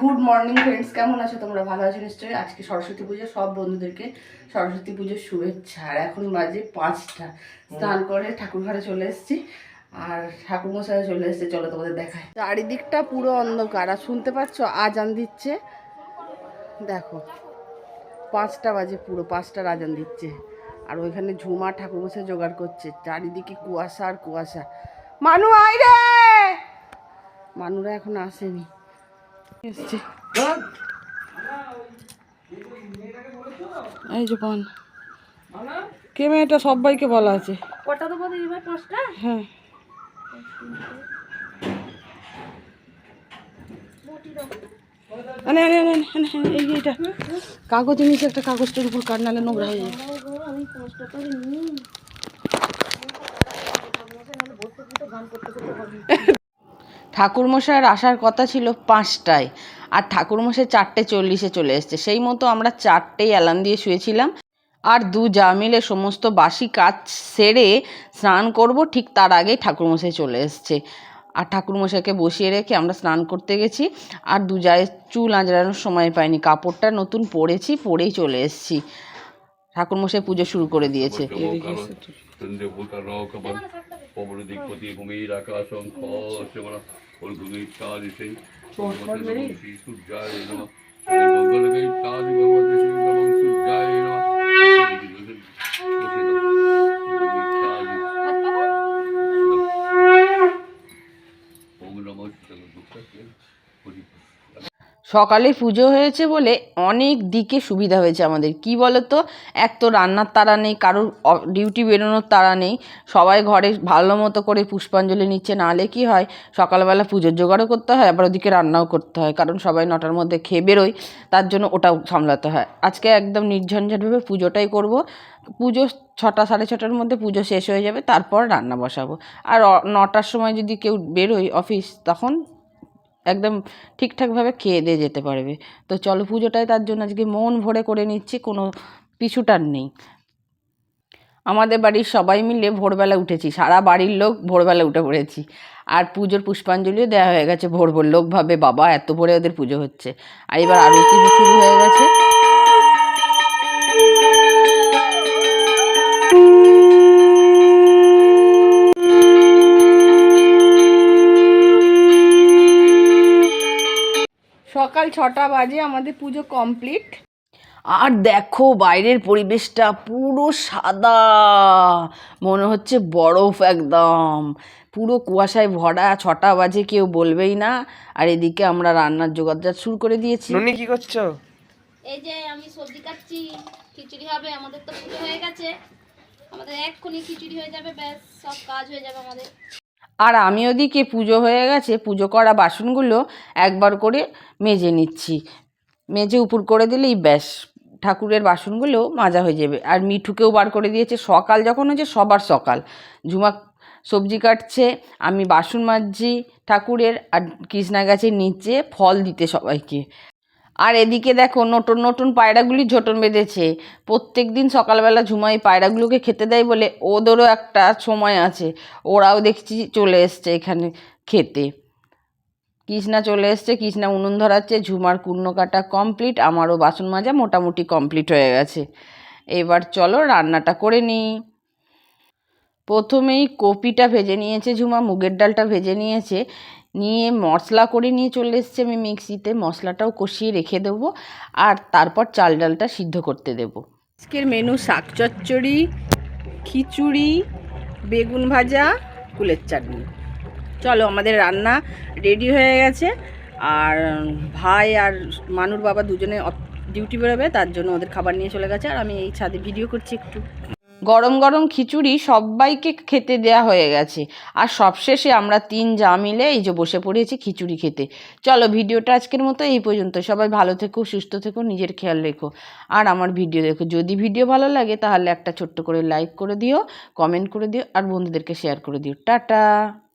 Good morning friends কেমন আছো তোমরা? ভালো আছো নিশ্চয়ই? আজকে সরস্বতী পুজো সব বন্ধুদেরকে সরস্বতী পুজোর শুভেচ্ছা। আর এখন বাজে পাঁচটা। স্নান করে ঠাকুর ঘরে চলে এসেছি। আর ঠাকুর মশাই চলে এসেছে। চলো তোমাদের দেখায় চারিদিকটা পুরো অন্ধকার। আর শুনতে পাচ্ছ? আজান দিচ্ছে। দেখো পাঁচটা বাজে পুরো। পাঁচটার আজান দিচ্ছে। আর ওইখানে ঝুমা ঠাকুর মশাই জোগাড় করছে। চারিদিকে কুয়াশা আর কুয়াশা। মানু আয় রে! মানুরা এখন আসেনি। এই যে পান কে মেয়েটা সবাইকে বলা আছে? কটা দেবো দিদি ভাই? পাঁচটা? হ্যাঁ। কাগজ নিচে একটা কাগজটার উপর কাট নালে নোংরা হয়ে যাবে আমি পাঁচটা করে নিই ঠাকুরমশাইয়ের আসার কথা ছিল পাঁচটায় আর ঠাকুরমশাই চারটে চল্লিশে চলে এসছে। সেই মতো আমরা চারটেই অ্যালার্ম দিয়ে শুয়েছিলাম। আর দু যা মিলে সমস্ত বাসি কাজ সেরে স্নান করব ঠিক তার আগেই ঠাকুরমশাই চলে এসছে। আর ঠাকুরমশাইকে বসিয়ে রেখে আমরা স্নান করতে গেছি। আর দু যায় চুল আঁচড়ানোর সময় পাইনি। কাপড়টা নতুন পরেছি পরেই চলে এসেছি। ঠাকুরমশাই পুজো শুরু করে দিয়েছে। পবন দিকপতি ভূমির আকাশং ফুলভূমি চাদিশে শ্রী সূর্যায় মঙ্গলকে সকালে পুজো হয়েছে বলে অনেক দিকে সুবিধা হয়েছে আমাদের। কি বলতো? এক তো রান্নার তাড়া নেই, কারোর ডিউটি বেরোনোর তাড়া নেই, সবাই ঘরে ভালো মতো করে পুষ্পাঞ্জলি নিচ্ছে নাহলে কি হয়? সকালবেলা পুজোর জোগাড়ও করতে হয়, আবার ওদিকে রান্নাও করতে হয়, কারণ সবাই নটার মধ্যে খেয়ে বেরোয়, তার জন্য ওটাও সামলাতে হয়। আজকে একদম নির্ঝঞ্ঝাটভাবে পুজোটাই করব। পুজো ছটা, সাড়ে ছটার মধ্যে পুজো শেষ হয়ে যাবে, তারপর রান্না বসাবো। আর নটার সময় যদি কেউ বেরোয় অফিস, তখন একদম ঠিকঠাকভাবে খেয়ে দিয়ে যেতে পারবে। তো চলো পুজোটাই তার জন্য আজকে মন ভরে করে নিচ্ছি, কোনো পিছুটার নেই। আমাদের বাড়ির সবাই মিলে ভোরবেলা উঠেছি, সারা বাড়ির লোক ভোরবেলা উঠে পড়েছি। আর পুজোর পুষ্পাঞ্জলিও দেওয়া হয়ে গেছে ভোর ভোর লোক ভাবে, বাবা, এত ভোরে ওদের পুজো হচ্ছে। আর এবার আরতি শুরু হয়ে গেছে। সকাল ছটা বাজে আমাদের পুজো কমপ্লিট আর দেখো বাইরের পরিবেশটা পুরো সাদা। মনে হচ্ছে বরফ একদম। পুরো কুয়াশায় ভরা ছটা বাজে কেউ বলবেই না। আর এদিকে আমরা রান্নার জোগাড় শুরু করে দিয়েছি। ননি কি করছ? এই যে আমি সবজি কাটছি খিচুড়ি হবে আমাদের তো পুজো হয়ে গেছে। আমাদের এক্ষুনি খিচুড়ি হয়ে যাবে ব্যাস সব কাজ হয়ে যাবে আমাদের। আর আমি ওদিকে পুজো হয়ে গেছে, পুজো করা বাসনগুলো একবার করে মেজে নিচ্ছি। মেজে উপর করে দিলেই ব্যাস, ঠাকুরের বাসনগুলো মাজা হয়ে যাবে। আর মিঠুকেও বার করে দিয়েছে, সকাল যখন হয়েছে সবার সকাল। ঝুমা সবজি কাটছে, আমি বাসন মাজছি ঠাকুরের আর কৃষ্ণা গাছের নিচে ফল দিতে সবাইকে। আর এদিকে দেখো নতুন নতুন পায়রাগুলি ঝোটন বেঁধেছে। প্রত্যেক দিন সকালবেলা ঝুমাই পায়রাগুলোকে খেতে দেয় বলে ওদেরও একটা সময় আছে। ওরাও দেখছি চলে এসছে এখানে খেতে। কৃষ্ণা চলে এসছে, কৃষ্ণা উনুন ধরাচ্ছে, ঝুমার কুর্ণ কাটা কমপ্লিট আমারও বাসন মাজা মোটামুটি কমপ্লিট হয়ে গেছে। এবার চলো রান্নাটা করে নিই। প্রথমেই কপিটা ভেজে নিয়েছে ঝুমা, মুগের ডালটা ভেজে নিয়েছে। নিয়ে মশলা করে নিয়ে চলে এসছে আমি মিক্সিতে। মশলাটাও কষিয়ে রেখে দেবো আর তারপর চাল ডালটা সিদ্ধ করতে দেবো। আজকের মেনু শাক চচ্চড়ি, খিচুড়ি, বেগুন ভাজা, কুলের চাটনি। চলো আমাদের রান্না রেডি হয়ে গেছে। আর ভাই আর মানুর বাবা দুজনে ডিউটি বেরোবে, তার জন্য ওদের খাবার নিয়ে চলে গেছে। আর আমি এই ছাদে ভিডিও করছি একটু। গরম গরম খিচুড়ি সবাইকে খেতে দেয়া হয়ে গেছে। আর সবশেষে আমরা তিন যা মিলে এই যে বসে পড়েছি খিচুড়ি খেতে। চলো ভিডিওটা আজকের মতো এই পর্যন্ত। সবাই ভালো থেকো, সুস্থ থেকো, নিজের খেয়াল রেখো। আর আমার ভিডিও দেখো। যদি ভিডিও ভালো লাগে তাহলে একটা ছোট্ট করে লাইক করে দিও, কমেন্ট করে দিও, আর বন্ধুদেরকে শেয়ার করে দিও। টাটা!